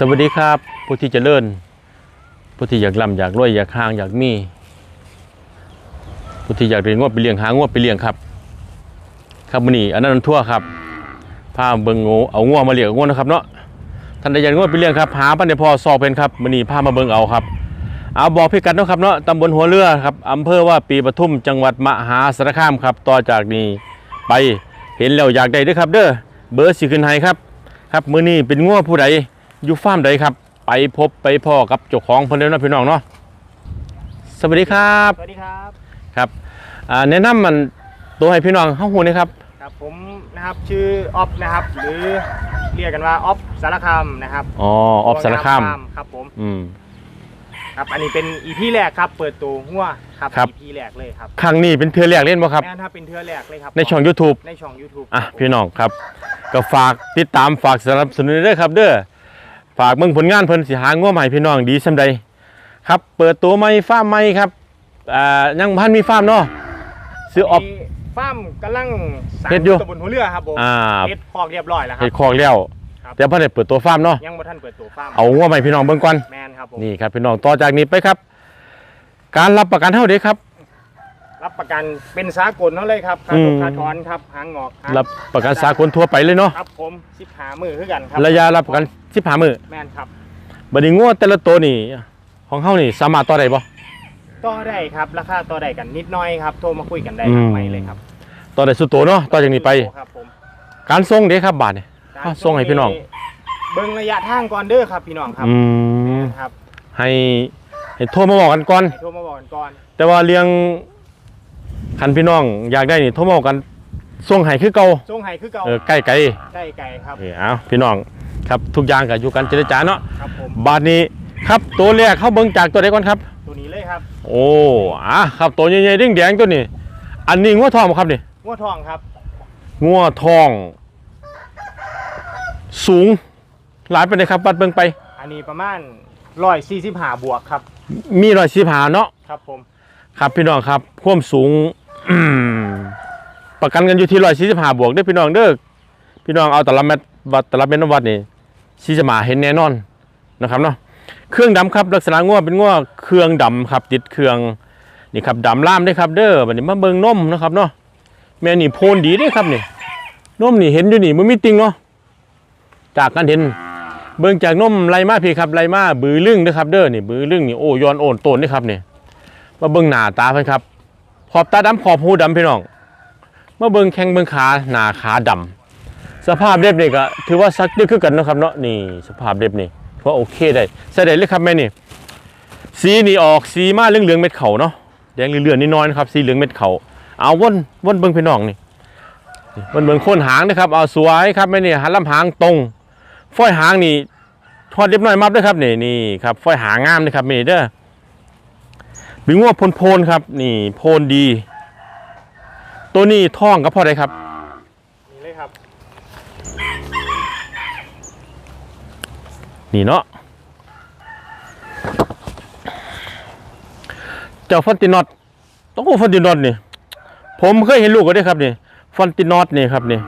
สวัสดีครับผู้ที่เจะเลิ่นผู้ที่อยากร่ำอยากรวยอยากหางอยากมีผู้ที่อยากเรียนงวดไปเลี้ยงหางวดไปเลี้ยงครับ ครับมือนี้อันนั้นทั่วครับพาเบิงงูเอางวมาเลี้ยงงวนะครับเนาะท่านใดอยากงวดไปเลี้ยงครับหาปันในพอสอบเป็นครับมือนี้ามาเบิงเอาครับเอาบอกพิกัดเนาะครับเนาะตำบลหัวเรือครับอำเภอว่าปีปทุมจังหวัดมหาสารคามครับ ต่อจากนี้ไปเห็นแล้วอยากได้ด้วยครับ เด้อเบอร์สิขึ้นให้ครับ ครับมือนี้เป็นงัวผู้ใด อยู่ฟาร์มใดครับ ไปพบไปพ่อกับเจ้าของเพิ่นแล้วเนาะพี่น้องเนาะสวัสดีครับสวัสดีครับครับอ่าแนะนำมันตัวให้พี่น้องเฮาฮู้นะครับครับผมนะครับชื่อออฟนะครับ หรือเรียกกันว่าออฟสารคามนะครับอ๋อออฟสารคามฟครับผมอืมครับอันนี้เป็นอีพีแรกครับ เปิดตัวหัวครับครับอีพีแรกเลยครับครั้งนี้เป็นเทื่อแรกเล่นบ่ครับแม่นถ้าเป็นเทือแรกเลยครับในช่อง YouTube ในช่อง YouTube อะพี่น้องครับ ก็ฝากติดตามฝากสนับสนุนด้วยครับเด้อ ฝากเบิ่งผลงานเพิ่นสิหางัวใหม่พี่น้องดีซำใดครับ เปิดตัวใหม่ฟาร์มใหม่ครับอ่ายังบ่ทันมีฟาร์มเนาะซื้อออฟ มีฟาร์มกำลังสร้างเฮ็ดอยู่ตำบลหัวเรือครับผมอ่า เฮ็ดคอกเรียบร้อยแล้วครัเฮ็บ ดคอกแล้วครับ แต่บ่ได้เปิดตัวฟาร์มเนาะยังบ่ทันเปิดตัวฟาร์มเอางัวใหม่พี่น้องเบิ่งก่อน แมนครับผมนี่ครับพี่น้องต่อจากนี้ไปครับ การรับประกันเท่าเด็ครับ รับประกันเป็นสากลเท่าเลยครับค่าอืตมกค่าถอนครับหางงอกหางรับประกันสากลทั่วไปเลยเนาะครับผมสิบหามือคือกันครับระยะรับประกันสิบห้ามือแมนครับบัดนี้งัวแต่ละตัวนี่ของเฮานี่สามารถต่อได้บ่ ต่อได้ครับราคาต่อได้กันนิดหน้อยครับโทรมาคุยกันได้อืทางมไม่เลยครับต่อได้สุดโตวเนาะต่อจากนี้ไป ครับผม การส่งเด้ครับบาทนี่การอะส่งให้พี่น้อง เบิ่งระยะทางก่อนเด้อครับพี่น้องครับอืมครับให้ให้โทรมาบอกกันก่อนให้โทรมาบอกกันก่อนแต่ว่าเลี้ยง คันพี่น้องอยากได้นี่โทรมาบอกกันส่งให้คือเก่าส่งให้คือเก่าเออใกล้ไกลใกล้ไกลครับเออเอาพี่น้องครับทุกอย่างก็อยู่กันเจรจาเนาะครับผมบาทนี้ครับตัวแรกเข้าเบิ่งจากตัวใดก่อนครับ ตัวนี้เลยครับโอ้อะครับตัวใหญ่ๆแดงๆตัวนี้ อันนี้งัวทองบ่ครับนี่งัวทองครับงัวทอง สูงหลายไปเลยครับวัดเบิ่งไป อันนี้ประมาณร้อยสี่สิบห้าบวกครับมีรอยสีผาเนาะ ครับผม ครับพี่น้องครับความสูงอืม ประกันกันอยู่ที่รอยสี่สิบห้าบวกเด้อพี่น้องเด้อพี่น้องเอาแต่ละเม็ดวัดแต่ละเม็ดวัดนี่สีจะมาเห็นแน่นอนนะครับเนาะเครื่องดำครับลักษณะงัวเป็นงัวเครื่องดำครับ ติดเครื่องนี่ครับดำล่ามได้ครับเด้อบัดนี้มาเบิงนมนะครับเนาะแม่นี่โพนดีด้อครับนี่นมนี่เห็นอยู่นี่มันมีติงเนาะจากกันเห็น เบิ่งจากนมไรมาพี่ครับไรมาบือลึงนะครับเด้อนี่บือลึงนี่โอ้ยอนโอนโตนนี่ครับนี่มาเบิ่งหน้าตาเพิ่นครับ ขอบตาดำขอบหูดำพี่น้องเมาเบิ่งแข้งเบิ่งขาหนาขาดำสภาพเล็บนี่ก็ถือว่าซักด้คือกันนะครับเนาะนี่สภาพเล็บนี่ถือว่าโอเคได้ใส่ได้เลยครับแม่นี่ สีนี่ออกสีมาเหลืองๆเม็ดเขาเนาะแดงเหลืองนิดน้อยนะครับสีเหลืองเม็ดเขาเอาวนวนเบิ่งพี่น้องนี่นี่นเบิ่งโคนหางนะครับเอาสวยครับแม่นี่หันลำหางตรงฝ้อยหางนี่ทอดเรียบร้อยมับด้วยครับนี่นี่ครับฝ้อยหางงามนะครับนี่เด้อ บิงว่าโพนโพนๆครับ นี่โพนดี ตัวนี้ท่องก็พอได้ครับนี่เลยครับนี่เนาะเจ้าฟอนตินอตต้องฟอนตินอตนี่ ผมเคยเห็นลูกก็ได้ครับนี่ฟอนตินอตนี่ครับนี่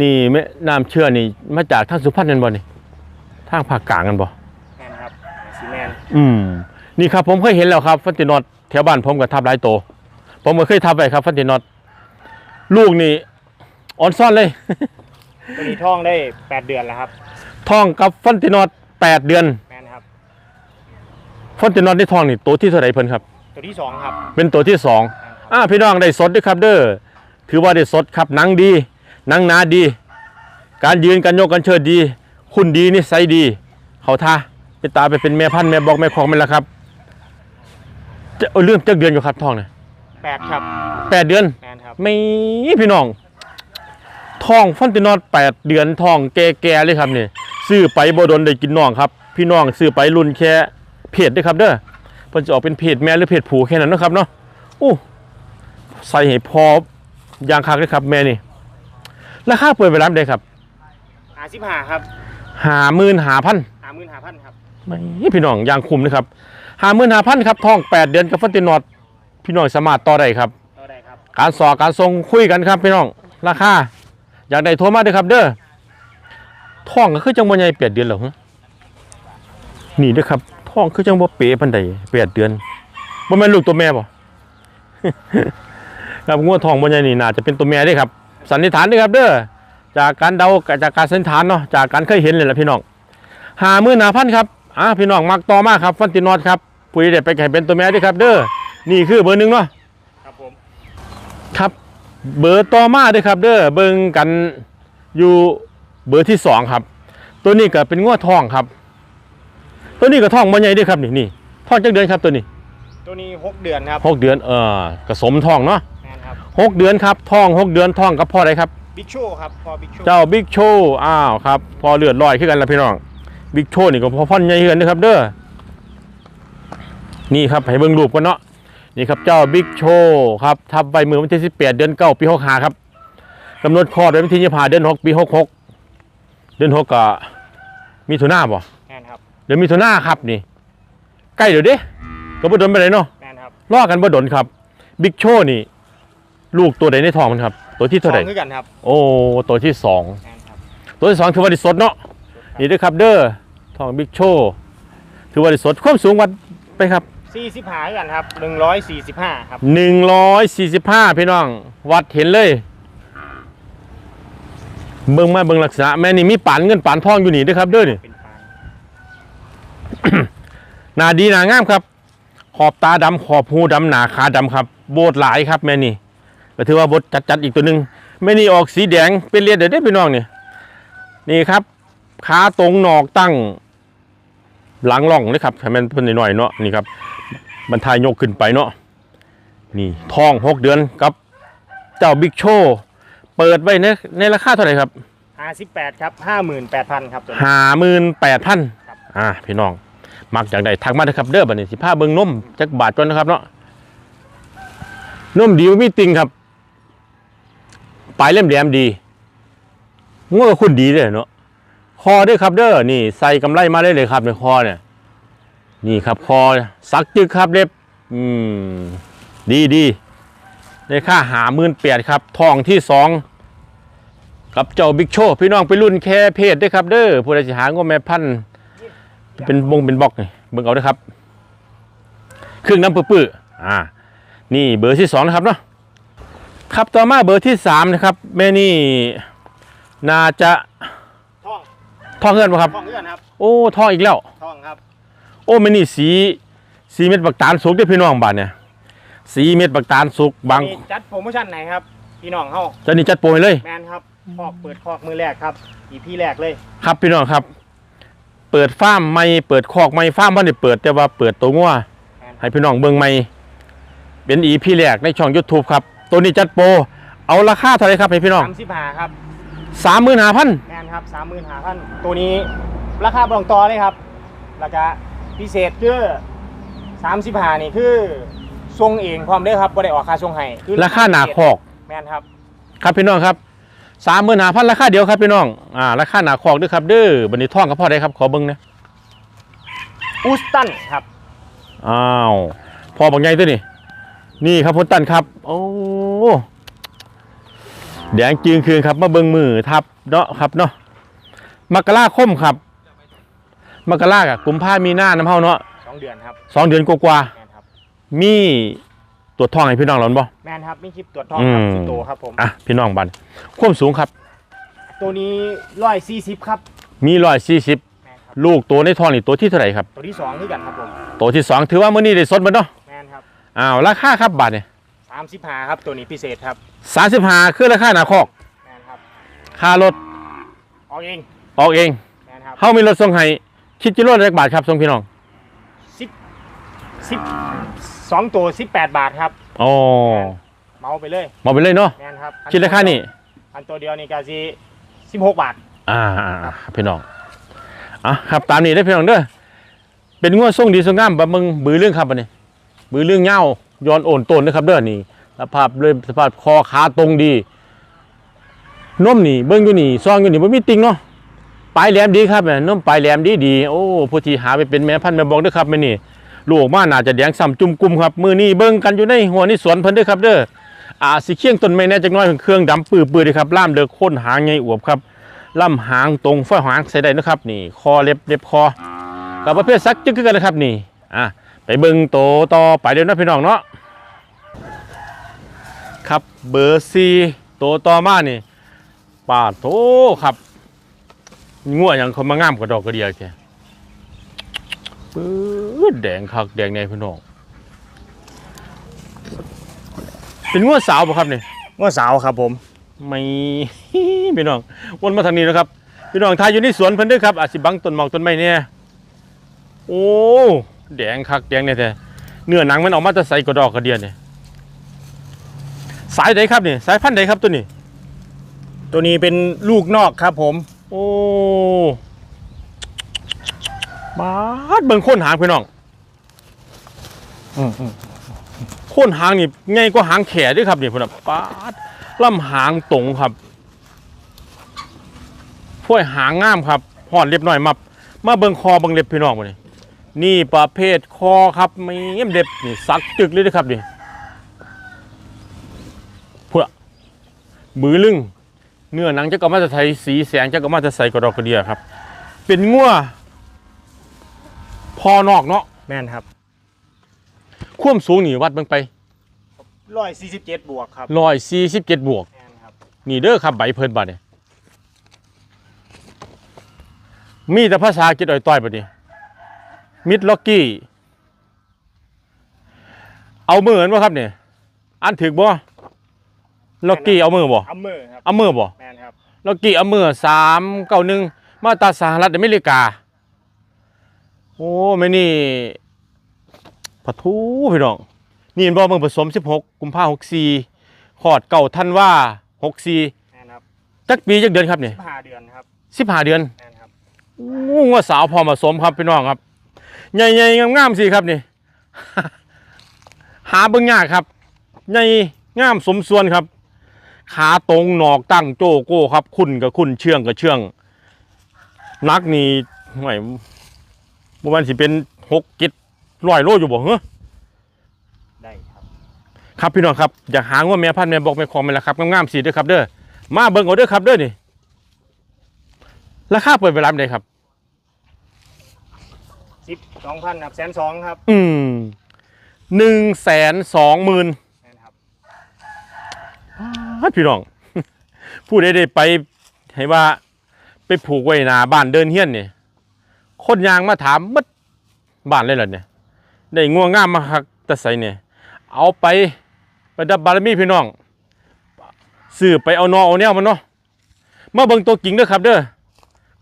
นี่แม่น้ำเชื่อนี่ มาจากทางสุพรรณกันบ่นี่ทางภาคกลางกันบ่แมนครับซีแมนอืม นี่ครับผมเคยเห็นแล้วครับฟันตินอตแถวบ้านผมก็ทับหลายโตวผมก็เคยทับไปครับฟันตินอตลูกนี่ออนซ่อนเลย ตัวนี้ท่องได้แปดเดือนแล้วครับท้องกับฟันตินอตแปดเดือนแมนครับ ฟันตินอตในท้องนี่ตัวที่เท่าไหร่เพิ่นครับ ตัวที่สองครับเป็นตัวที่สองแม่นครับอ่าพี่น้องได้สดด้วยครับเด้อถือว่าได้สดครับหนังดีหนังหนาดี การยืนการยกการเชิดดี คุณดีนิสัยดี เขาท่าไปตาไปเป็นแม่พันธุ์แม่บอกแม่ของมันละครับ จะเอาเรื่องจักเดือนอยู่ครับท้องเนี่ยแปดครับแปดเดือนแมนครับไม่พี่น้องท้องฟันตินอดแปดเดือนท้องแก่ๆเลยครับนี่ซื้อไปบ่โดนได้กินน้องครับ พี่น้องซื้อไปรุ่นแค่เพจเด้วยครับเด้อเพิ่นจะออกเป็นเพจแม่หรือเพจผูแค่นั้นเนาะครับเนาะอู้ใส่ให้พอยางคักเลยครับแม่นี่ราคาเปิดไปร้านใดครับหาสิบห้าครับห้าหมื่นห้าพันหาหมื่นหาพันครับไม่พี่น้องยางคุมนะครับ ห้าหมื่นห้าพันครับท้องแปดเดือนกับฟันตินอดพี่น้องสามารถต่อได้ครับ ต่อได้ครับ การสอการทรงคุยกันครับพี่น้องราคาอยากได้โทรมาเด้อครับ เด้อท่องก็คือจังบ่ใหญ่เปลี่ยนเดือนหรอฮะนี่เด้อครับท้องคือจังบ่เป๋ปานใดแปดเดือนบ่แม่นลูกตัวแม่บ่ครับงัวทองบ่ใหญ่นี่น่าจะเป็นตัวแม่เด้ครับ สันนิษฐานเด้อครับ เด้อจากการเดาจากการสันนิษฐานเนาะจากการเคยเห็นเลยล่ะพี่น้อง55,000ครับอ่าพี่น้องมักต่อมาครับฟันตินอดครับ ปุ๋ยได้ไปให้เป็นตัวแม่เด้อครับ เด้อนี่คือเบอร์หนึ่งเนาะครับผมครับเบอร์ต่อมาเด้วยครับ เด้อเบิ่งกันอยู่เบอร์ที่สองครับ ตัวนี้ก็เป็นง้อทองครับ ตัวนี้ก็ทองบ่ใหญ่เด้วยครับนี่นี่ทองจักเดือนครับตัวนี้ ตัวนี้6เดือนครับหกเดือนเออก็สมทองเนาะแมนครับหกเดือนครับทองหกเดือนทองกับพ่ออะไรครับ บิ๊กโชครับพอบิ๊กโชเจ้าบิ๊กโชอ้าวครับพอเลือดลอยขึ้นกันแล้วพี่น้องบิ๊กโชนี่ก็พอพ่อนใหญ่ขึ้นนะครับ เด้อ นี่ครับให้เบิ่งรูปกันเนาะนี่ครับเจ้าบิ๊กโชครับทับใบมือวันที่18เดือน9ปี65ครับกำหนดคลอดไว้วันที่25เดือน6ปี66เดือน6ก็มีถุนาบ่แมนครับเดือนมีถุนาครับนี่ใกล้เดี๋ยวเด้ก็บ่ดนไปเลยเนาะแมนครับรอกันบ่ดนครับบิ๊กโชนี่ลูกตัวใดในท้องมันครับ ตัวที่เท่าไหร่สองคือกันครับ โอ้ตัวที่สองแมนครับตัวที่สองถือว่าไดิสดเนาะนี่เด้วยครับเด้อทองบิ๊กโชถือว่าไดิสดความสูงวัดไปครับ 45คือกันครับ145ครับ145พี่น้อง วัดเห็นเลย เบิ่งมาเบิ่งลักษณะแม่นี่มีปานเงินปานทองอยู่นี่เด้วยครับเด้อนี่เป็นปานหน้าดีหน้างามครับ ขอบตาดำขอบหูดำหนาขาดำครับ โบดหลายครับแม่นี่ก็ถือว่าบดจัดๆอีกตัวหนึ่งแม่นี่ออกสีแดงเป็นเลียดเด็ดได้อพี่น้องนี่นี่ครับขาตรงหนอกตั้งหลังร่องเลยครับให้มันเพิ่นหน่อยๆเนาะนี่ครับ บรรทายยกขึ้นไปเนาะนี่ทองหกเดือนกับเจ้าบิ๊กโชว์เปิดไว้ในในราคาเท่าไหร่ครับ58ครับ58,000ครับตัวนี้ ห้าหมื่นแปดพันครับ อ่าพี่น้อง มักจากใดทักมาเลยครับเด้อบัดนี้สิพาเบิ่งนมจักบาทก่อนนะครับเนาะนมดีบ่มีติงครับ ปลายเล่มแหลมดีงัวกับคุณดีเลยเนาะคอด้วยครับเด้อนี่ใส่กำไรมาได้เลยครับในคอเนี่ย นี่ครับคอสักจึกครับเล็บอืมดีดีในค่าหาหมื่นแปดครับทองที่สองกับเจ้าบิ๊กโชว์พี่น้องไปรุ่นแค่เพศด้วยครับ เด้อผู้ใดสิหางวแม่พันธุ์เป็นวงเป็นบล็อกนี่เบิ่งเอาเด้อครับ เครื่องน้ำปื้อๆอ่า นี่เบอร์ที่สองนะครับเนาะครับต่อมาเบอร์ที่สามนะครับแม่นี่น่าจะท่องท่องเงินป่ะครับท่องคือกันครับ โอ้ท่องอีกแล้วท่องครับโอ้แม่นี่สีสีเม็ดบักตาลสุกเด้อพี่น้องบ้านเนี่ยสีเม็ดบักตาลสุกบางนี่จัดโปรโมชั่นไหนครับพี่น้องเฮาเจะนี่จัดโปรให้เลย แมนครับคอกเปิดคอกมือแรกครับ อีพีแรกเลยครับพี่น้องครับ เปิดฟาร์มไม่เปิดคอกไม่ฟาร์มบ่ได้เปิดแต่ว่าเปิดตัวงัวแมนให้พี่น้องเบิ่งไม่เป็นอีพี่แรกในช่อง YouTube ครับ ตัวนี้จัดโปรเอาราคาเท่าไหร่ครับให้พี่น้องสามสิบห้าครับ35,000แมนครับสามหมื่นห้าพันตัวนี้ราคาบรองต่อเลยครับ แล้วก็ พิเศษคือสามสิบห้านี่คือทรงเองความเด้อครับบ่ได้ออกค่าทรงให้อราคาหนาคอก แมนครับ ครับพี่น้องครับสามหมื่นห้าพันราคาเดียวครับพี่น้องอ่าราคาหนาคอกด้วยครับเด้อบันนี้ท่องกับพ่อได้ครับขอเบิ้งนะอูสตันครับอ้าวพอบอกไงตัวนี้นี่ครับพุตันครับ โอ้แดงจืงคืนครับมาเบิ้งมือทับเนาะครับเนาะมกราคมครับ มกรากับกุมภามีหน้าน้ำเฮาเนาะสองเดือนครับสองเดือนกว่าแมนครับๆมีตรวจท่องให้พี่น้องหรอนบ่ แมนครับมีคลิปตรวจทองครับอืม สิบตัวครับผมอะพี่น้องบันความสูงครับ ตัวนี้ร้อยสี่สิบครับมีร้อยสี่สิบแมนครับลูกตัวในท้องนี่ตัวที่เท่าไหร่ครับตัวที่สองคือกันครับผมตัวที่สองถือว่ามื้อนี้ได้สดมาเนาะแมนครับอ้าวราคาครับบาทเนี่ยสามสิบห้าครับตัวนี้พิเศษครับสามสิบห้าคือราคาหนาคอกแมนครับค่ารถออกเองออกเองแมนครับเฮามีรถส่งให้ คิดจิโร่ละบาทครับส่งพี่น้องสิบสิบสองตัวสิบแปดบาทครับ อ๋อเมาไปเลยมาไปเลยเนาะแมนครับคิดราคานี่อันตัวเดียวนี่ก็สิสิบหกบาท อ่าครับพี่น้องอะครับตามนี้ได้อพี่น้องเด้อเป็นงวดส่งดีส่งงามบะมึงบือเรื่องครับบัดนี้บือเรื่องเงาย้อนโอนโตนนะครับเด้อนี่สภาพเลยสภาพคอขาตรงดีนมนี่เบิ้งอยู่นี่ซองอยู่นี่บ่มีติงเนาะ ปลายแหลมดีครับแม่นมปลายแหลมดีดีโอ้ผู้ที่หาไปเป็นแม่พันธุ์แม่บอกเด้อครับแม่นี่ลูกมาน่าจะแดงซ้ำจุ่มกุมครับมือนี้เบิ้งกันอยู่ในหัวนี่สวนเพิ่นด้อครับเด้ออ่าสิเคียงต้นไม้แน่จักน้อยเครื่องดำปื้อๆเด้อครับล่ามเด้อโคนหางใหญ่อวบครับล่ำหางตรงฝ้อยหางใส่ได้นะครับนี่ คอเล็บเล็บคอ กับประเภทซักจึกกันนะครับนี่อะไปเบิ่งโตต่อไปเดี๋ยวนะพี่น้องเนาะครับเบอร์ซีโตต่อมานี่ปาดโถครับ งัวอย่างเขามางามกว่าดอกกระเดียแกปื๊ดแดงคักแดงในพี่น้องเป็นงัวสาวป่ะครับนี่ว่าสาวครับ ผมไม่พี่น้องวนมาทางนี้นะครับพี่น้องทายอยู่ในสวนเพิ่นเด้วยครับอาจสิบังต้นหมอกต้นไม้เนี่ยโอ้แดงคักแดงเนี่ยแท้เนื้อหนังมันออกมาจะใสกระดอกกระเดียนเนี่ยสายใดครับนี่สายพันธุ์ใดครับตัวนี้ ตัวนี้เป็นลูกนอกครับผม โอ้บาดเบิ่งโค้นหางพี่น้องอืมอืมโค้นหางนี่ไงก็หางแขเด้วยครับนี่พี่น้องปาดลำหางตรงครับพ่วยหางงามครับหอดเรียบหน่อยมามาเบิ่งคอเบิ่งเล็บพี่น้องมานี่นี่ประเภทคอครับไม่เอ็มเล็บนี่สักจึกเลยนะครับนี่พุ่นอะมือลึง เนื้อหนังจะก็มาจะไทยสีแสงจะก็มาจะใส่กระดอกกระเดียครับ เป็นงัวพอนอกเนาะแม่นครับความสูงนี่วัดเบิ่งไปร้อยสี่สิบเจ็ดบวกครับร้อยสี่สิบเจ็ดบวกแม่นครับนี่เด้อครับใบเพิ่นบัดเนี่ยมีแต่ภาษาอังกฤษอ่อยต้อยบัดนี้มิดล็อกกี้ เอามือเห็นบ่ครับเนี่ยอ่านถึกบ่ ล็อกกี้เอามือบ่อัมเมอร์ครับเอามือบ่แม่นครับล็อกกี้เอามือสามเก้าหนึ่งมาตราสหรัฐอเมริกา โอ้ไม่นี่ปะทูพี่น้อง นี่เห็นบ่เบิ่งผสม 16 กุมภาพันธ์64ขอดเก่าท่านว่า64แม่นครับจักปีจักเดือนครับเนี่ยห้าเดือนครับสิบห้าเดือนแม่นครับงูว่าสาวพอมาสมครับพี่น้องครับ ใหญ่ๆงามๆสิครับนี่ หาเบิ่งยากครับ ใหญ่งามสมส่วนครับ ขาตรงหนอกตั้งโจโก้ครับ คุณกับคุณเชื่องกับเชื่อง นักนี่ไม่บ่แมันสิเป็นหกกิดร้อยโลอยู่บ่เหรอได้ครับ ครับพี่น้องครับอยากหาว่าแม่พันธุ์แม่บอกแม่คองแม่ละครับงามๆสิเด้อครับเด้อมาเบิ่งเอาเด้อครับเด้อนี่ราคาเปิดเวลาใดครับสิบสองพันครับแสนสองครับ อืมหนึ่งแสนสองหมื่นแม่นครับ พี่น้อง ผู้ใดได้ไปให้ว่า ไปผูกไว้หนาบ้านเดินเฮี้ยนเนี่ยคนยางมาถามมัดบ้านเลยเหรอเนี่ยได้ง่วงง่ามมาคักตะใสเนี่ยเอาไปประดับบารมีพี่น้องซื้อไปเอานอเอาแนวมันเนาะมาเบิ่งตัวจริงเด้อครับ เด้อ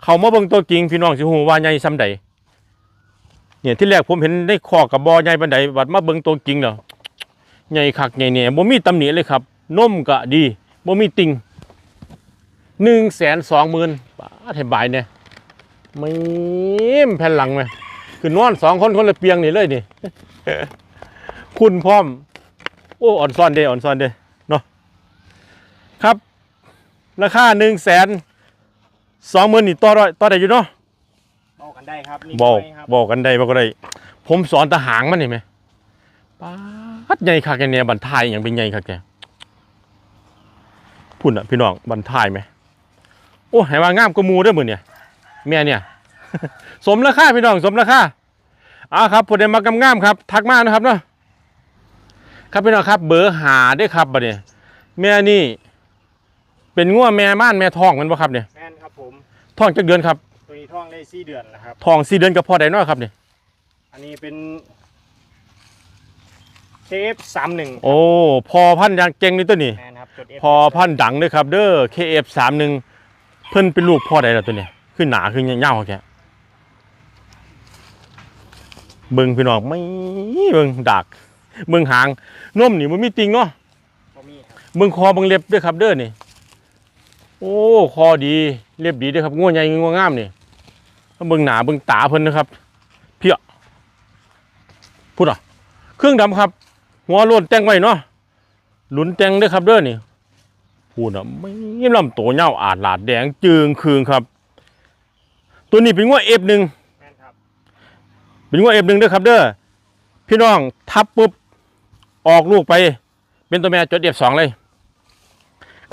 เขามาเบิ่งตัวจริงพี่น้องสิฮู้ว่าใหญ่ซำใดเนี่ยที่แรกผมเห็นได้คอกับบอใหญ่ปานใดบัดมาเบิ่งตัวจริงแล้วใหญ่คักใหญ่เนี่ยบ่มีตำหนิเลยครับ นมก็ดีบ่มีติ่งหนึ่งแสนสองหมื่นบาทให้บายเนี่ยไม่มแผ่นหลังไหมคือนอนสองคนคนละเปียงนี่เลยนี่ คุณพร้อม โอ้อ่อนซ่อนเด้อ่อนซ่อนเด้เนาะครับ ราคาหนึ่งแสนสองหมื่นนี่ต่อได้ต่อได้อยู่เนาะบอกกันได้ครับนี่บอกไว้ครับบอกกันได้บอกกันได้ ผมสอนทหารมันนี่ไหมป้าดใหญ่คักแกเนี่ยบันทายอย่างเป็นใหญ่คักแก พุ่นอะพี่น้องบันทายไหมโอ้ให้ว่างามกว่าหมูเด้วยมือเนี่ยแม่เนี่ยสมราคาพี่น้องสมราคาอ่าครับผมได้มากำงามครับ ทักมานะครับเนาะครับพี่น้องครับ เบอร์หาได้ครับบัดเนี่ยแม่นี่ เป็นง่วแม่ม่านแม่ทองแมันบ่ครับเนี่ยแม่นครับผมทองจักเดือนครับตัวนี้ท่องได้สี่เดือนแล้วครับทองสี่เดือนกับพ่อได้น้อยครับเนี่ยอันนี้เป็นเคฟสามหนึ่งโอ้พอพันธุ์อยางเก่งนี่ตัวนี้แม่นครับจด F พอพันธุ์ดังเลยครับ เด้อ KF31 เพิ่นเป็นลูกพ่อใดล่ะตัวเนี้ยคือหนาคือเงาๆแกเบิ่งพี่น้องไม่เบิ่งดักเบิ่งหางนมนี่มันมีติงเนาะบ่มีครับเบิ่งคอเบิ่งเล็บด้วยครับ เด้อนี่โอ้คอดีเล็บดีเด้วยครับงัวใหญ่งัวงามนี่เบิ่งหนาเบิ่งตาเพิ่นนะครับ เพี้ยพูดอะเครื่องดำครับ หัวโลนแต่งไว้เนาะหลุนแต่งเด้วยครับเด้อนี่ พูดอะไม่ลำโตเงาอาดหลาดแดงจึงคืงครับ ตัวนี้เป็นงัวเอฟหนึ่งแม่นครับเป็นงัวเอฟหนึ่งเด้อครับ เด้อพี่น้องทับปุ๊บออกลูกไป เป็นตัวแม่จดเอฟสองเลย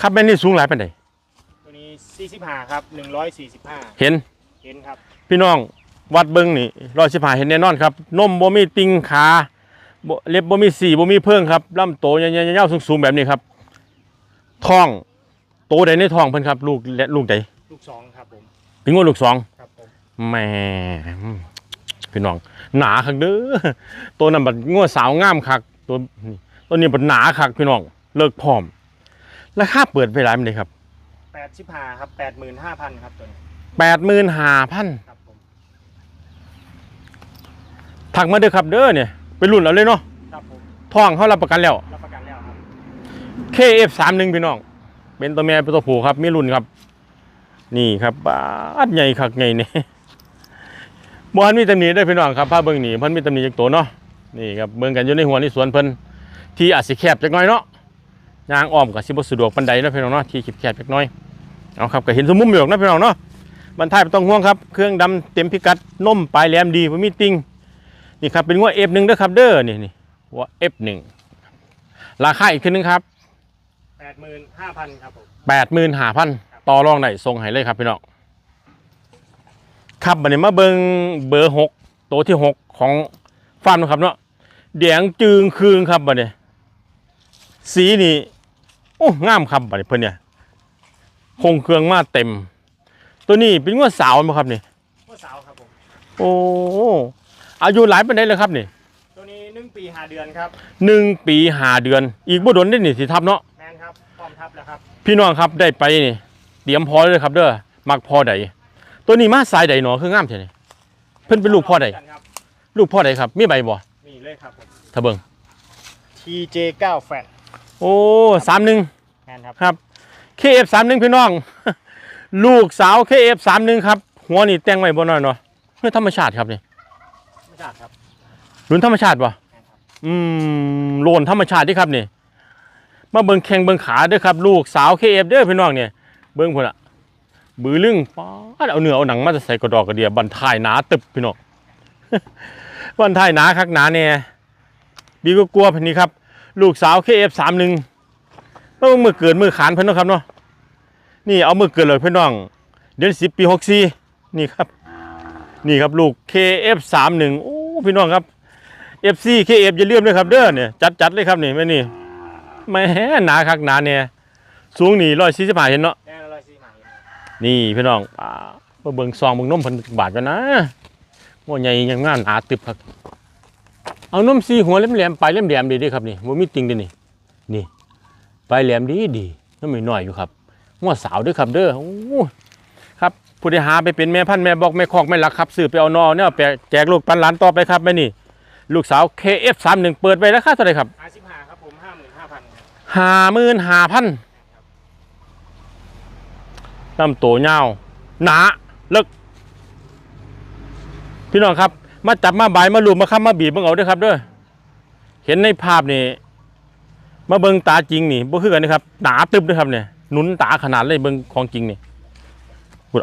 ครับแม่นี่สูงหลายปานใดตัวนี้สี่สิบห้าครับหนึ่งร้อยสี่สิบห้าเห็นเห็นครับพี่น้องวัดเบิ้งนี่ร้อยสิบห้าเห็นแน่นอนครับนมบ่มีติงขาบ่เล็บบ่มีสีบ่มีเพิ่งครับลำโตยาวๆสูงๆแบบนี้ครับ ท้องโตใดในท้องเพิ่นครับ ลูกและลูกใดลูกสองครับผมเป็นงวดลูกสองครับผมแหม่พี่น้อง หนาคักเด้อตัวนั้นบัดงวดสาวงามคักตัวนี้ตัวนี้บัดหนาคักพี่น้องเลิกพร้อมราคาเปิดไปหลายมันเลยครับแปดสิบห้าครับแปดหมื่นห้าพันครับตัวนี้แปดหมื่นห้าพันครับผมถักมาเด้อครับเด้อเนี่ยไปรุ่นเอาเลยเนาะครับผมท้องเขารับประกันแล้วรับประกันแล้วครับ KF31 พี่น้อง เป็นตัวแม่เป็นตัวผู้ครับมีรุ่นครับ นี่ครับบาดใหญ่คักใหญ่เนี่บ่ทันมีตำหนิได้พี่น้องครับพาเบิ่งหนีเพิ่นมีตำหนิจักตัวเนาะนี่ครับเบิ่งกันอยู่ในหัวในสวนเพิ่นที่อาจสิแคบจักหน่อยเนาะยางอ้อมก็สิบสะดวกปานใดนะพี่น้องเนาะที่แคบๆจักหน่อยเอาครับก็เห็นสมมุมอยู่นะพี่น้องเนาะบรรทายบ่ต้องห่วงครับ เครื่องดำเต็มพิกัดนุ่มปลายแหลมดีบ่มีติงนี่ครับเป็นงัว F1 เด้อครับเด้อนี่นี่วัว F1 ราคาอีกทีนึงครับ ดหมื่นห้าพันครับผมแปดหมื่นห้าพันต่อรองได้ส่งให้เลยครับพี่น้องครับบันนี้มาเบิงเบอร์หกตัวที่หกของฟาร์มนะครับเนาะแดงจึงคืงครับบันนี้สีนี่โอ้งามครับบันนี้เพิ่นเนี่ยคงเครื่องมาเต็ม ตัวนี้เป็นงวดสาวมั้ครับนี่ว่าสาวครับผมโอ้อายุหลายปานใดเลยครับนี่ตัวนี้หนึ่งปีห้าเดือนครับหนึ่งปีห้าเดือน อีกบ่โดนได้นี่สิทับเนาะแมน ครับพร้อมทับแล้วครับ พี่น้องครับได้ไปนี่เตรียมพอเลยครับ เด้อมักพอใดตัวนี้มาสายใดหนอคืองามใช่ไหมเพิ่นเป็นลูกพ่อใดกันครับลูกพ่อใดครับ มีใบบ่นี่เลยครับผมถ้าเบิ่ง TJ 9 แฟนโอ้สามหนึ่งแมนครับครับ KF สามหนึ่งพี่น้อง ลูกสาว KF สามหนึ่งครับ หัวนี่แต่งไว้บ่น้อยเนาะเพื่อธรรมชาติครับนี่ไม่จัดครับรุ่นธรรมชาติบ่แมนครับอืมโลนธรรมชาติเที่ครับนี่ มาเบิ่งแข้งเบิ่งขาเด้อครับ ลูกสาว KF เอฟเด้อพี่น้องเนี่ยเบิ่งพุ่นอะบือลึงป๊าดเอาเนื้อเอาหนังมาจะใส่กระดอกกระเดียบันทายหนาตึบพี่น้องบันทายหนาคักหนาแน่บีก็กลัวพันนี้ครับ ลูกสาว KF31 เมื่อมือเกิดมือขานเพิ่นเนาะครับเนาะนี่เอามือเกิดเลยพี่น้อง เดือน10ปี64นี่ครับ นี่ครับลูก KF31 โอ้พี่น้องครับ FC KF อฟย่าลืมด้วยครับเด้อเนี่ยจัดจัดเลยครับนี่แม่นี่ แม่หนาคักหนาเนี่ยสูงนี่145เห็นเนาะแน่ร้อยสี่หมายนี่พี่น้องอ่ามาเบิ่งซองเบิ่งนมเพันบาทกันนะโมใหญ่ยังงานหนาตึบครับเอานมซีหัวแหลมๆไปแหลมๆดีเดีครับนี่บ่มีติงเด้นี่นี่ไปแหลมดีดีน้ำไม่น้อยอยู่ครับหัวสาวเด้วยครับเด้อโอ้ครับผู้ที่หาไปเป็นแม่พันธุ์แม่บอกแม่คอกแม่หลักครับซื้อไปเอานอเนี่ยไปแจกลูกปันหลานต่อไปครับแม่นี่ ลูกสาว KF31 เปิดไปราคาเท่าไหร่ครับ ห้าสิบห้า ห้าหมื่นห้าพันลำตัวยาวหนาเลิกพี่น้องครับ มาจับมาใบามาลูบมาค้ำมาบีบเบิ่งเอาด้วยครับด้อเห็นในภาพนี่มาเบิงตาจริงนี่บ่คือกันนะครับหนาตึบด้วยครับเนี่ยหนุนตาขนาดเลยเบิงของจริงนี่พุด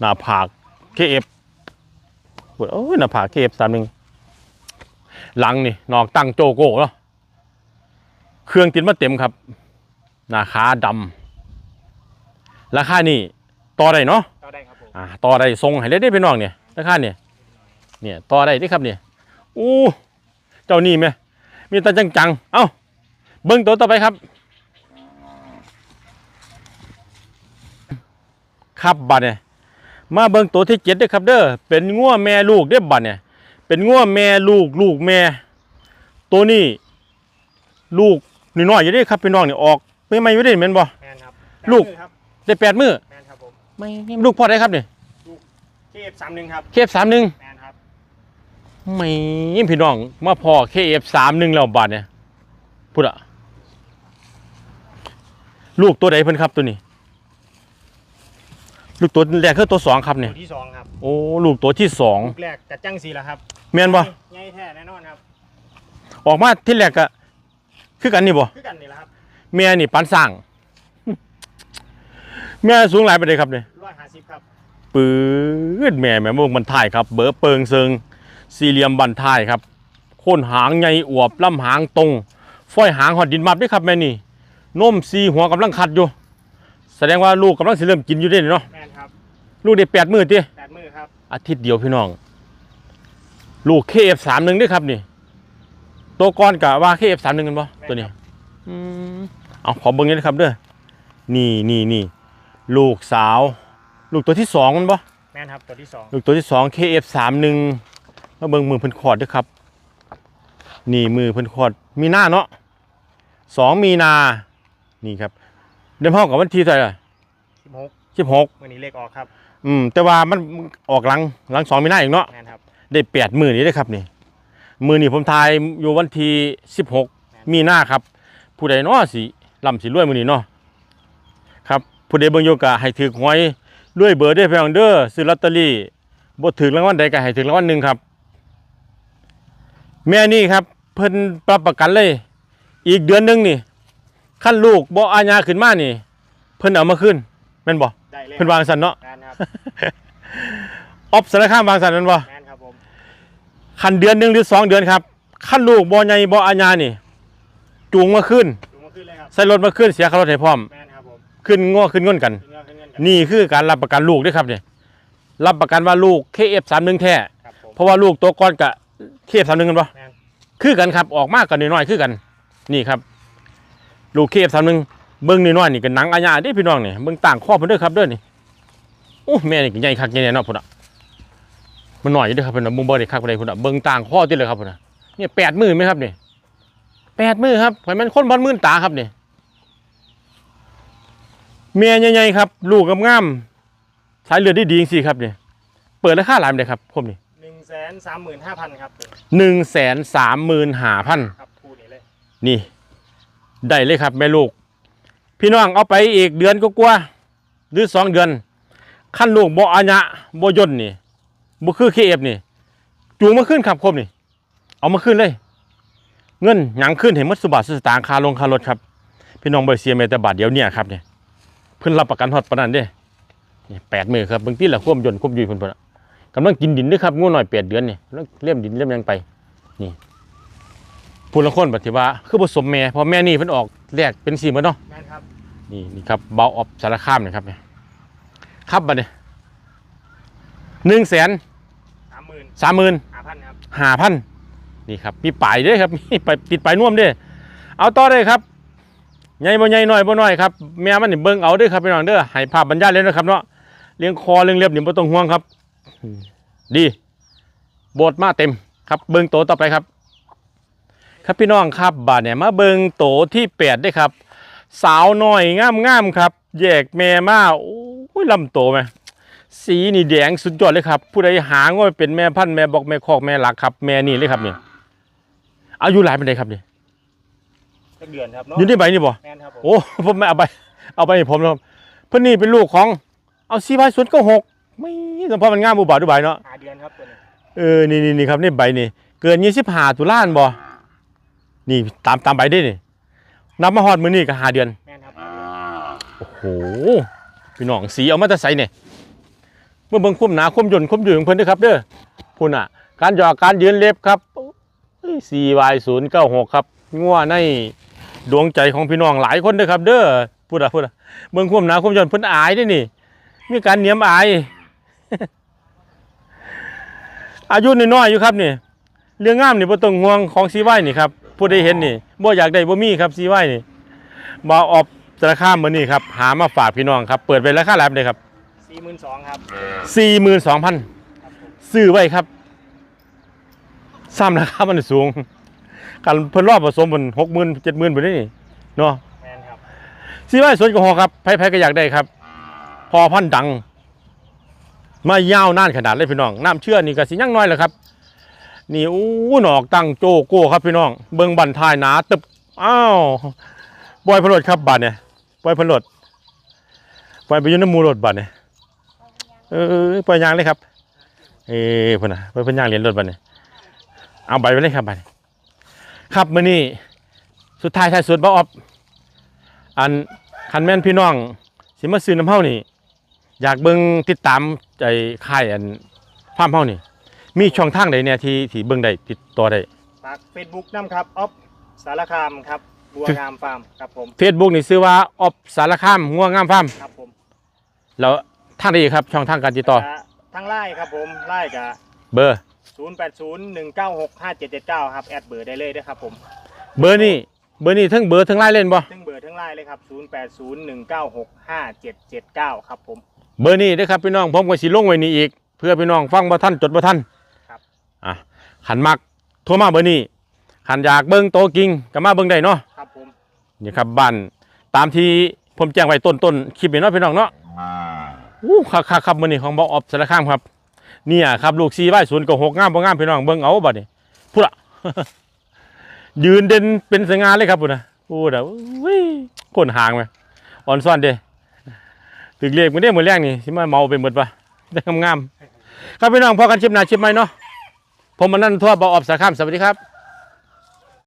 หน้าผากเคเอฟพุดโอ้ยหน้าผากเคเอฟสามหนึ่งหลังนี่นอกตั้งโจโก้เนาะ เครื่องติดมาเต็มครับหนาขาดำราคานี่ต่อได้เนาะต่อได้ครับผมอ่าต่อได้ทรงให้ได้ได้พี่น้องเนี่ยราคาเนี่ยเนี่ยต่อได้เด้ครับเนี่ยอู้เจ้านี่ไหมมีตาจังๆเอ้าเบิ้งตัวต่อไปครับครับบัดเนี่ยมาเบิ้งตัวที่เจ็ดเด้อครับเด้อเป็นงัวแม่ลูกเด้อบัดเนี่ยเป็นงัวแม่ลูกลูกแม่ ตัวนี้ ลูก น้อยๆอยู่เด้ครับพี่น้องเนี่ยออกไม่ไม่อยู่เด้แม่นบ่ แมนครับลูก แปดมือครับได้แปดมือแมนครับผมไม่ลูกพ่อได้ครับเนี่ยเคฟสามหนึ่งครับเคฟสามหนึ่งแมนครับไม่พี่น้องมาพอเคฟสามหนึ่งแล้วบาทเนี่ยพูดอะลูกตัวใดเพิ่นครับตัวนี้ ลูกตัวแรกคือตัวสองครับเนี่ยตัวที่สองครับโอ้ลูกตัวที่สองลูกแรกจัดจังสีแล้วครับแม่นบ่ใหญ่แท้แน่นอนครับ ออกมาที่แรกก็ คือกันนี่บ่คือกันนี่แหละครับแม่นี่ปันสร้างแม่สูงหลายไปเลยครับเนี่ยร้อยห้าสิบครับปืดแม่แม่เมืองบันทายครับ เบอร์เปิงเซิงสี่เหลี่ยมบันทายครับโค่นหางใหญ่อวบลำหางตรงฝ้อยหางหอดดินมับด้วยครับแม่นี่นมซีหัวกำลังขัดอยู่ แสดงว่าลูกกำลังสิเริ่มกินอยู่เด้เนาะแมนครับลูกได้แปดมือติแปดมือครับอาทิตย์เดียวพี่น้อง ลูก KF31 ด้วยครับนี่ ตัวก้อนกะว่า KF31 กันบ่ตัวนี้อืมเอาขอเบิ่งนี้นะครับเด้อนี่นี่นี่ลูกสาว ลูกตัวที่สองมันบ่แม่นครับตัวที่สองลูกตัวที่สอง KF31 มาเบิ่งมือเพิ่นขอดด้วยครับ นี่มือเพิ่นขอดมีหน้าเนาะสองมีนานี่ครับ เดือนห้องกับวันที่เท่าไหร่ล่ะสิบหกสิบหกวันนี้เลขออกครับ อืมแต่ว่ามันออกหลังหลังสองมีนาอีกเนาะแม่นครับได้แปดมือนี้ได้อครับนี่ มือนี่ผมทายอยู่วันที่สิบหกมีนาครับ ผู้ใดเนาะสิลำสิรวยมือนี้เนาะครับผู้ใดเบิ่งโยกะให้ถือหวยด้วยเบอร์ได้อพี่น้องเด้อซื้อลอตเตอรี่บ่ถึงรางวัลใดก็ให้ถึงรางวัลหนึ่งครับ แม่นี่ครับ เพิ่นปรับประกันเลย อีกเดือนหนึงนี่ขั้นลูกบ่อาญาขึ้นมานี่ เพิ่นเอามาขึ้นแม่นบ่ได้เลยเพิ่นวางสันเนาะแม่นครับออฟสารคามวางสันแม่นบ่ แม่นครับผมคันเดือนหนึ่งหรือสองเดือนครับขั้นลูกบ่ใหญ่บ่อาญานี่ จูงมาขึ้น ดูมาขึ้นเลยครับ ใส่รถมาขึ้นเสียค่ารถให้พร้อม แม่นครับผมขึ้นง้อขึ้นเงินกัน ขึ้นเงินขึ้นเงินครับนี่คือการรับประกันลูกด้วยครับเนี่ยรับประกันว่าลูก KF31 แท้ครับผม เพราะว่าลูกตัวก่อนกับ KF31 กันปะแม่น คือกันครับออกมากกันน้อยๆคือกัน นี่ครับ ลูก KF31 เบิ้งน้อยๆนี่ก็หนังอาญาเด้พี่น้องนี่เบิ้งต่างข้อเพิ่นเด้อครับเด้อนี่โอ้แม่นี่ก็ใหญ่คักใหญ่แน่เนาะพุ่นน่ะ มันน้อยอยู่เด้อครับพุ่นน่ะเบิ่งบ่ได้คักบ่ได้พุ่นน่ะเบิ่งต่างข้อติเลยครับพุ่นน่ะเนี่ยแปดมือไหมครับนี่แปดมือครับข่อยมันคนบ่มื่นตาครับนี่เมียใหญ่ๆครับ ลูกงามๆสายเลือดได้ดีจริงๆครับนี่เปิดราคาหลายปานใดครับผมนี่หนึ่งแสนสามหมื่นห้าพันครับหนึ่งแสนสามหมื่นห้าพันครับคู่นี้เลยนี่ได้เลยครับแม่ลูก พี่น้องเอาไปอีกเดือนก็กว่าๆหรือสองเดือนขั้นลูกบ่อาญะบ่ย่นนี่ บ่คือเคเอฟนี่จูงมาขึ้นครับครบนี่ เอามาขึ้นเลย เงินหยังขึ้นเห็นมัดสุบาทสุสตางค์คาลงคารถครับ พี่น้องบ่เสียแม้แต่บาทเดียวเนี่ยครับเนี่ยเพิ่นรับประกันฮอดปานนั้นเด้นี่แปดมือครับบางทีละควบยนต์ควบยุยเพิ่นเพิ่นอะกำลังกินดินเด้วยครับงูหน่อยแปดเดือนนี่แล้วเลี่ยมดินเลี่ยมหยังไป นี่ผู้ละคนปฏิว่า คือผสมแม่เพอแม่นี่เพิ่นออกแรกเป็นสีเหมือนเนาะแม่นครับนี่นี่ครับเบาออฟสารคามนะครับเนี่ยครับบัดเนี่ย หนึ่งแสนสามหมื่นสามหมื่นห้าพันครับห้าพันนี่ครับมีปลายด้วยครับมีไปติดปลายน่วมด้วยเอาต่อเลยครับใหญ่บ่ใหญ่น้อยบ่น้อยครับแม่มันนี่เบิ่งเอาเด้วยครับพี่น้องเด้อให้ภาพบรรยายเลยนะครับเนาะเลี้ยงคอเลี้ยงเล็บนี่บ่ต้องห่วงครับอืมดีโบดมาเต็มครับ เบิ่งโตต่อไปครับ ครับพี่น้องครับบาดเนี่ยมาเบิ่งโตที่แปดได้ครับ สาวน้อยงามงามๆครับ แยกแม่มาโอ้ยลำโตไหม สีนี่แดงสุดยอดเลยครับ ผู้ใดหาง่อยเป็นแม่พันธุ์แม่บอกแม่คอกแม่หลักครับ แม่นี่เลยครับเนี่ยอายุหลายเป็นไดครับเนี่ยสักเดือนครับเนาะอยู่ในใบนี่บ่แม่นครับผมโอ้ผมไม่เอาไป เอาไปให้ผมแล้วครับเพื่อนนี่เป็นลูกของเอาซีพายสวนก็หกไม่สมพอมันงามอุบาทอุบายเนาะหาเดือนครับตัวนี้เออนี่นี่นี่ครับนี่ใบนี่เกินยี่สิบห้าตุลาอันบ่นี่ตามตามใบได้นี่นับมาฮอดมือนี่ก็หาเดือนแม่นครับโอ้โหพี่น้องสีเอามาแต่ใส่เนี่ย เมื่อเบิ่งคุ้มหนาคุ้มยนคุ้มอยู่ของเพิ่นด้วยครับเด้อพุ่นอะ การหยอกการยืนเล็บครับสี่วายศูนย์เก้าหกครับงัวในดวงใจของพี่น้องหลายคนด้ครับ เด้อพูดอะพูดอะเบิ่งคุ้มหนาคุ้มยนเพิ่นอายด้อนี่ มีการเหนียมอาย อายุน้อยๆอยู่ครับนี่เรื่องงามนี่บ่ต้องห่วงของซีไว้นี่ครับผู้ใดเห็นนี่บ่อยากได้บ่มีครับซีไว้นี่บ่ออบสารคามมื้อนี้ครับหามาฝากพี่น้องครับ เปิดไปราคาหลายปานใดครับ สี่หมื่นสองครับ42,000ครับผมซื้อไว้ครับซ้ำราคามันสูงกันเพิ่นรอบผสมเพิ่น60,000 70,000พุ่นนี่เนาะแม่นครับซีไว้สวนกระหอครับไผๆก็อยากได้ครับ พอพันธุ์ดัง มายาวนานขนาดเลยพี่น้องน้ำเชื่อนี่ก็สิยังน้อยแหละครับ นี่อู้หนอกตั้งโจโก้ครับพี่น้อง เบิ่งบันทายหนาตึบอ้าวปล่อยพลดครับบาดเนี่ยปล่อยพลดปล่อยไปอยืนน้ำหมูรถบาดเนี่ย เออปล่อยยางเลยครับ เอ้พุ่นน่ะปล่อยเพิ่นยางเรียญรถบาดเนี่ยเอาใบไปเลยครับบาดเนี่ยครับมื้อนี้สุดท้ายท้ายสุดบ่ออฟอันคันแม่นพี่น้อง สิมาซื้อน้ำเฮานี่ อยากเบิ่งติดตามไอ้ค่ายอันฟาร์มเฮานี่ มีช่องทางใดเนี่ยที่ที่เบิ่งได้ติดต่อได้ฝากเฟซบุ๊กน้ำครับออฟสารคามครับบัวงามฟาร์มครับผม Facebook นี่ชื่อว่าออบสารคามงัวงามฟาร์มครับผมแล้ว ทางใดอีกครับช่องทางการติดต่อและทางไล่ครับผมไล่กับเเบอร์ 0801965779 ครับ แอดเบอร์ได้เลยเด้อครับผมเบอร์นี่เบอร์นี่ทั้งเบอร์ทั้งไลน์เล่นบ่ทั้งเบอร์ทั้งไลน์เลยครับ 0801965779 ครับผม เบอร์นี่เด้อครับพี่น้องผมก็สิลงไว้นี่อีก เพื่อพี่น้องฟังบ่ทันจดบ่ทันครับ อะขันมักโทรมาเบอร์นี้ขันอยากเบิ่งโตกิงก็มาเบิ่งได้เนาะ ครับผม นี่ครับบ้านตามที่ผมแจ้งไว้ต้นต้นๆคลิปนี้เนาะพี่น้องเนาะ อู้คักคักครับมือนี้ของบ่ออฟสารคามครับเนี่ยครับลูก4ไว้0กับ6งามบ่งามพี่น้องเบิ่งเอาบัดนี้พุ่นล่ะยืนเด่นเป็นสง่าเลยครับพุ่นนะพูดอะอุ้ยคนห่างไหมอ่อนซ่อนเด้ถึกเรียกมื้อนี้มื้อแรกนี่สิมาเมาไปหมดปะได้งามๆครับพี่น้องพอกันชิมหนาชิมใหมเนาะผมมันนั่นทั่วบ่ออฟสารคามสวัสดีครับ